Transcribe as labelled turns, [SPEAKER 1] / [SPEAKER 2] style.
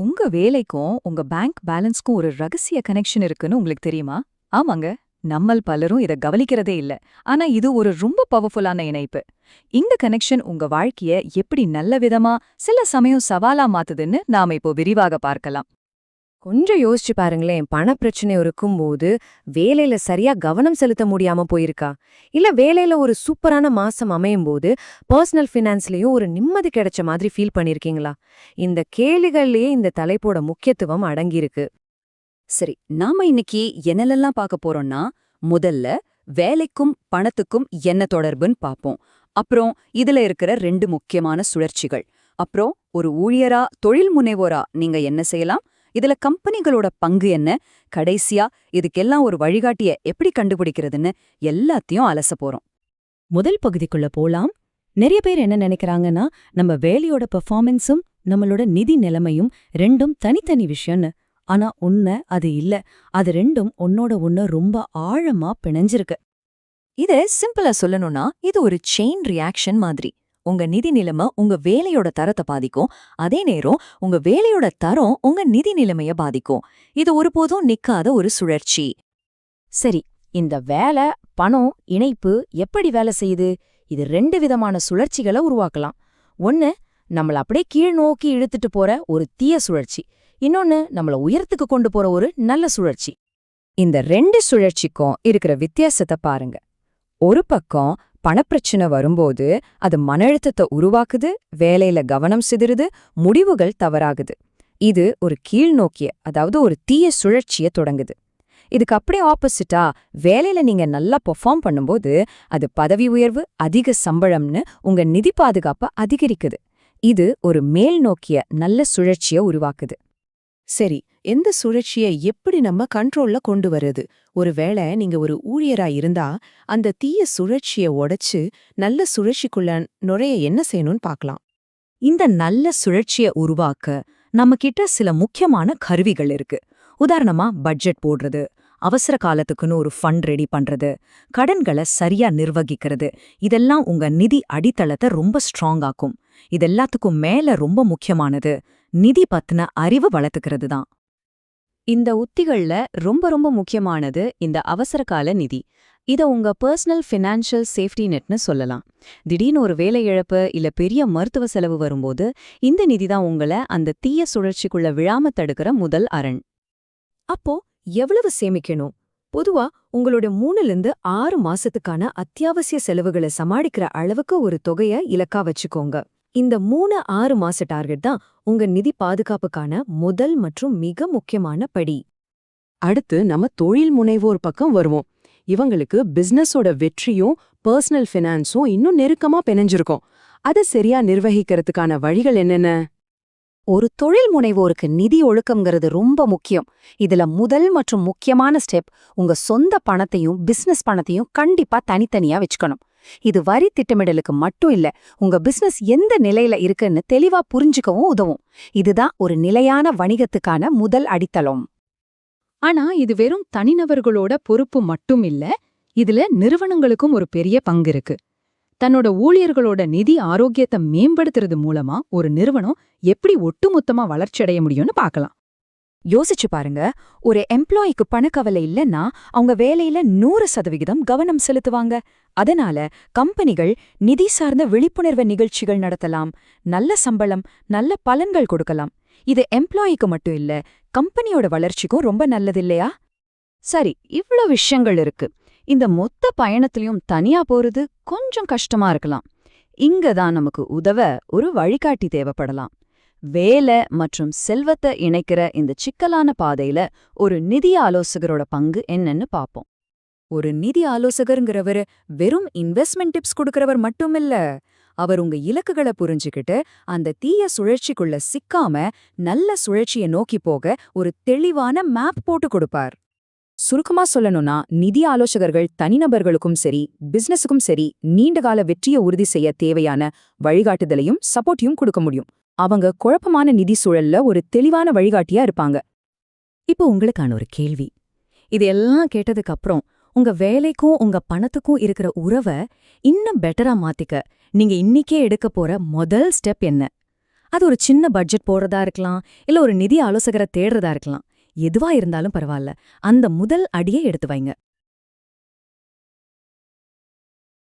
[SPEAKER 1] உங்க வேலைக்கும் உங்க பேங்க் பேலன்ஸ்க்கும் ஒரு ரகசிய கனெக்ஷன் இருக்குன்னு உங்களுக்கு தெரியுமா? ஆமாங்க. நம்மள் பலரும் இத கவனிக்கிறதே இல்ல. ஆனா இது ஒரு ரொம்ப பவர்ஃபுல்லான இணைப்பு. இந்த கனெக்ஷன் உங்க வாழ்க்கைய எப்படி நல்ல விதமா சில சமயம் சவாலா மாத்துதுன்னு நாம இப்போ விரிவாக பார்க்கலாம்.
[SPEAKER 2] கொஞ்சம் யோசிச்சு பாருங்களேன் பணப்பிரச்சனை இருக்கும்போது வேலையில சரியா கவனம் செலுத்த முடியாம போயிருக்கா? இல்ல வேலையில ஒரு சூப்பரான மாசம் அமையும் போது பர்சனல் ஃபினான்ஸ்லயும் ஒரு நிம்மதி கிடைச்ச மாதிரி ஃபீல் பண்ணிருக்கீங்களா? இந்த கேள்விகள்லயே இந்த தலைப்போட முக்கியத்துவம் அடங்கியிருக்கு.
[SPEAKER 1] சரி நாம இன்னைக்கு என்னெல்லாம் பார்க்க போறோம்னா முதல்ல வேலைக்கும் பணத்துக்கும் என்ன தொடர்புன்னு பாப்போம் அப்புறம் இதுல இருக்கிற ரெண்டு முக்கியமான சுழற்சிகள். அப்புறம் ஒரு ஊழியரா தொழில் முனைவோரா நீங்க என்ன செய்யலாம்? இதுல கம்பெனிகளோட பங்கு என்ன? கடைசியா இதுக்கெல்லாம் ஒரு வழிகாட்டிய எப்படி கண்டுபிடிக்கிறதுன்னு எல்லாத்தையும் அலச போறோம்.
[SPEAKER 3] முதல் பகுதிக்குள்ள போலாம். நிறைய பேர் என்ன நினைக்கிறாங்கன்னா நம்ம வேலையோட பெர்ஃபார்மன்ஸும் நம்மளோட நிதி நிலைமையும் ரெண்டும் தனித்தனி விஷயம்னு. ஆனா உண்மை அது இல்ல. அது ரெண்டும் உன்னோட ஒண்ணு ரொம்ப ஆழமா பிணைஞ்சிருக்கு.
[SPEAKER 1] இத சிம்பிளா சொல்லணும்னா இது ஒரு செயின் ரியாக்ஷன் மாதிரி. உங்க நிதி நிலைமை உங்க வேலையோட தரத்தை பாதிக்கும். அதே நேரம் உங்க வேலையோட தரம் உங்க நிதி நிலைமைய பாதிக்கும். இது ஒருபோதும் நிக்காத ஒரு சுழற்சி.
[SPEAKER 3] சரி இந்த வேலை பணம் இணைப்பு எப்படி வேலை செய்யுது? இது ரெண்டு விதமான சுழற்சிகளை உருவாக்கலாம். ஒன்னு நம்மள அப்படியே கீழ் நோக்கி இழுத்துட்டு போற ஒரு தீய சுழற்சி. இன்னொன்னு நம்மள உயரத்துக்கு கொண்டு போற ஒரு நல்ல சுழற்சி.
[SPEAKER 2] இந்த ரெண்டு சுழற்சிக்கும் இருக்கிற வித்தியாசத்தை பாருங்க. ஒரு பக்கம் பணப்பிரச்சனை வரும்போது அது மன அழுத்தத்தை உருவாக்குது வேலையில கவனம் சிதறுது முடிவுகள் தவறாகுது. இது ஒரு கீழ்நோக்கிய அதாவது ஒரு தீய சுழற்சிய தொடங்குது. இதுக்கு அப்படியே ஆப்போசிட்டா வேலையில நீங்க நல்லா பெர்ஃபார்ம் பண்ணும்போது அது பதவி உயர்வு அதிக சம்பளம்னு உங்க நிதி பாதுகாப்பை அதிகரிக்குது. இது ஒரு மேல் நோக்கிய நல்ல சுழற்சிய உருவாக்குது.
[SPEAKER 4] சரி எந்த சுழற்சியை எப்படி நம்ம கண்ட்ரோல்ல கொண்டு வருது? ஒருவேளை நீங்க ஒரு ஊழியரா இருந்தா அந்த தீய சுழற்சிய உடைச்சு நல்ல சுழற்சிக்குள்ள நுழைய என்ன செய்யணும்னு பார்க்கலாம்.
[SPEAKER 1] இந்த நல்ல சுழற்சிய உருவாக்க நம்ம கிட்ட சில முக்கியமான கருவிகள் இருக்கு. உதாரணமா பட்ஜெட் போடுறது அவசர காலத்துக்குன்னு ஒரு ஃபண்ட் ரெடி பண்றது கடன்களை சரியா நிர்வகிக்கிறது. இதெல்லாம் உங்க நிதி அடித்தளத்தை ரொம்ப ஸ்ட்ராங் ஆக்கும். இதெல்லாத்துக்கும் மேல ரொம்ப முக்கியமானது நிதி பத்தின அறிவு வளர்த்துக்கிறது தான்
[SPEAKER 3] இந்த உத்திகள்ல ரொம்ப ரொம்ப முக்கியமானது இந்த அவசரகால நிதி. இத உங்க பர்சனல் ஃபினான்ஷியல் சேஃப்டி நெட்னு சொல்லலாம். திடீர்னு ஒரு வேலை இழப்பு இல்ல பெரிய மருத்துவ செலவு வரும்போது இந்த நிதி தான் உங்களை அந்த தீய சுழற்சிக்குள்ள விழாம தடுக்கிற முதல் அரண்.
[SPEAKER 2] அப்போ எவ்வளவு சேமிக்கணும்? பொதுவா உங்களோட மூணுலேருந்து ஆறு மாசத்துக்கான அத்தியாவசிய செலவுகளை சமாளிக்கிற அளவுக்கு ஒரு தொகைய இலக்கா வச்சுக்கோங்க. இந்த மூணு ஆறு மாச டார்கெட் தான் உங்க நிதி பாதுகாப்புக்கான முதல் மற்றும் மிக முக்கியமான படி.
[SPEAKER 4] அடுத்து நம்ம தொழில் முனைவோர் பக்கம் வருவோம். இவங்களுக்கு பிசினஸோட வெற்றியும் பர்சனல் ஃபினான்ஸும் இன்னும் நெருக்கமா பிணைஞ்சிருக்கும். அதை சரியா நிர்வகிக்கிறதுக்கான வழிகள் என்னென்ன?
[SPEAKER 2] ஒரு தொழில் முனைவோருக்கு நிதி ஒழுக்கம்ங்கிறது ரொம்ப முக்கியம். இதுல முதல் மற்றும் முக்கியமான ஸ்டெப் உங்க சொந்த பணத்தையும் பிசினஸ் பணத்தையும் கண்டிப்பா தனித்தனியா வச்சுக்கணும். இது வரி திட்டமிடலுக்கு மட்டும் இல்ல உங்க பிசினஸ் எந்த நிலையில இருக்குன்னு தெளிவா புரிஞ்சுக்கவும் உதவும். இதுதான் ஒரு நிலையான வணிகத்துக்கான முதல் அடித்தளம்.
[SPEAKER 5] ஆனா இது வெறும் தனிநபர்களோட பொறுப்பு மட்டும் இல்ல இதுல நிறுவனங்களுக்கும் ஒரு பெரிய பங்கு இருக்கு. தன்னோட ஊழியர்களோட நிதி ஆரோக்கியத்தை மேம்படுத்துறது மூலமா ஒரு நிறுவனம் எப்படி ஒட்டுமொத்தமா வளர்ச்சியடைய முடியும்னு பார்க்கலாம்.
[SPEAKER 1] யோசிச்சு பாருங்க. ஒரு எம்ப்ளாயிக்கு பணக்கவலை இல்லைன்னா அவங்க வேலையில நூறு சதவிகிதம் கவனம் செலுத்துவாங்க. அதனால கம்பெனிகள் நிதி சார்ந்த விழிப்புணர்வு நிகழ்ச்சிகள் நடத்தலாம். நல்ல சம்பளம் நல்ல பலன்கள் கொடுக்கலாம். இது எம்ப்ளாயிக்கு மட்டும் இல்ல கம்பெனியோட வளர்ச்சிக்கும் ரொம்ப நல்லது இல்லையா? சரி இவ்ளோ விஷயங்கள் இருக்கு. இந்த மொத்த பயணத்திலையும் தனியா போறது கொஞ்சம் கஷ்டமா இருக்கலாம். இங்க தான் நமக்கு உதவ ஒரு வழிகாட்டி தேவைப்படலாம். வேலை மற்றும் செல்வத்தை இணைக்கிற இந்த சிக்கலான பாதையில ஒரு நிதி ஆலோசகரோட பங்கு என்னன்னு பாப்போம். ஒரு நிதி ஆலோசகருங்கிறவர் வெறும் இன்வெஸ்ட்மெண்ட் டிப்ஸ் கொடுக்கறவர் மட்டுமில்ல. அவர் உங்க இலக்குகளை புரிஞ்சுக்கிட்டு அந்த தீய சுழற்சிக்குள்ள சிக்காம நல்ல சுழற்சியை நோக்கி போக ஒரு தெளிவான மேப் போட்டு கொடுப்பார். சுருக்கமா சொல்லணும்னா நிதி ஆலோசகர்கள் தனிநபர்களுக்கும் சரி பிசினஸுக்கும் சரி நீண்டகால வெற்றியை உறுதி செய்ய தேவையான வழிகாட்டுதலையும் சப்போர்ட்டையும் கொடுக்க முடியும். அவங்க குழப்பமான நிதி சூழல்ல ஒரு தெளிவான வழிகாட்டியா இருப்பாங்க.
[SPEAKER 3] இப்போ உங்களுக்கான ஒரு கேள்வி. இது எல்லாம் கேட்டதுக்கு அப்புறம் உங்க வேலைக்கும் உங்க பணத்துக்கும் இருக்கிற உறவை இன்னும் பெட்டரா மாத்திக்க நீங்க இன்னிக்கே எடுக்க போற முதல் ஸ்டெப் என்ன?
[SPEAKER 1] அது ஒரு சின்ன பட்ஜெட் போடுறதா இருக்கலாம் இல்ல ஒரு நிதி ஆலோசகரை தேடுறதா இருக்கலாம். எதுவா இருந்தாலும் பரவாயில்ல அந்த முதல் அடியை எடுத்து வைங்க.